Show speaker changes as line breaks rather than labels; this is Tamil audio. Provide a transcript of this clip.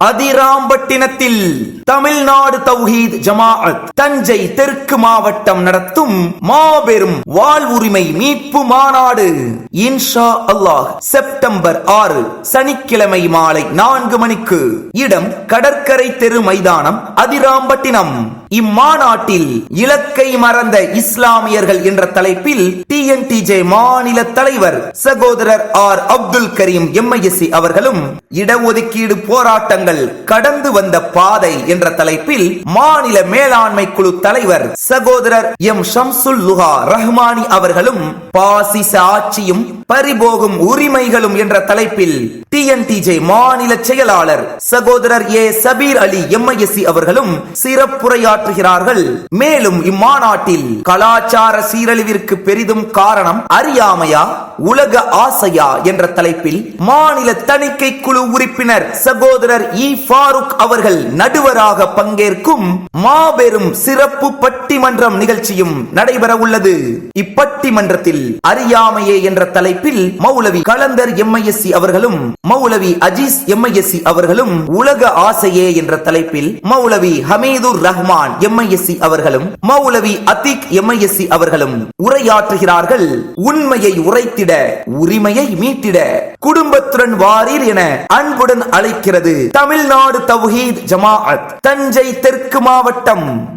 அதிராம்பட்டினத்தில் தமிழ்நாடு தௌஹீத் ஜமாஅத். தஞ்சை தெற்கு மாவட்டம் நடத்தும் மாபெரும் வாழ்வுரிமை மீட்பு மாநாடு. இன்ஷா அல்லாஹ் செப்டம்பர் ஆறு சனிக்கிழமை மாலை நான்கு மணிக்கு. இடம் கடற்கரை தெரு மைதானம் அதிராம்பட்டினம். இம்மாநாட்டில் இலக்கை மறந்த இஸ்லாமியர்கள் என்ற தலைப்பில் டிஎன்டிஜே மாநில தலைவர் சகோதரர் ஆர் அப்துல் கரீம் எம்ஐஎஸ்சி அவர்களும் இடஒதுக்கீடு போராட்டங்கள் கடந்து வந்த பாதை என்ற என்ற தலைப்பில் மாநில மேலாண்மை குழு தலைவர் சகோதரர் எம் ஷம்சுல் லுஹா ரஹ்மானி அவர்களும் பாசிச ஆட்சியும் பறிபோகும் உரிமைகளும் என்ற தலைப்பில் டிஎன்டிஜே மாநில செயலாளர் சகோதரர் ஏ சபீர் அலி எம்ஐஎஸ்சி அவர்களும் சிறப்புரையாற்றுகிறார்கள். மேலும் இம்மாநாட்டில் கலாச்சார சீரழிவிற்கு பெரிதும் காரணம் அறியாமையா உலக ஆசையா என்ற தலைப்பில் மாநில தணிக்கை குழு உறுப்பினர் சகோதரர் இ ஃபாரூக் அவர்கள் நடுவராக பங்கேற்கும் மாபெரும் சிறப்பு பட்டிமன்றம் நிகழ்ச்சியும் நடைபெற உள்ளது. இப்பட்டிமன்றத்தில் அறியாமையே என்ற தலைப்பில் மௌலவி கலந்தர் எம்ஐஎஸ்சி அவர்களும் மௌலவி அஜீஸ் எம்ஐஎஸ்சி அவர்களும் உலக ஆசையே என்ற தலைப்பில் மௌலவி ஹமீதுர் ரஹ்மான் எம்ஐஎஸ்சி அவர்களும் மௌலவி அத்திக் எம்ஐஎஸ்சி அவர்களும் உரையாற்றுகிறார்கள். உண்மையை உரைத்திட உரிமையை மீட்டிட குடும்பத்துடன் வாரீர் என அன்புடன் அழைக்கிறது தமிழ்நாடு தௌஹீத் ஜமாஅத். தஞ்சை தெற்கு மாவட்டம்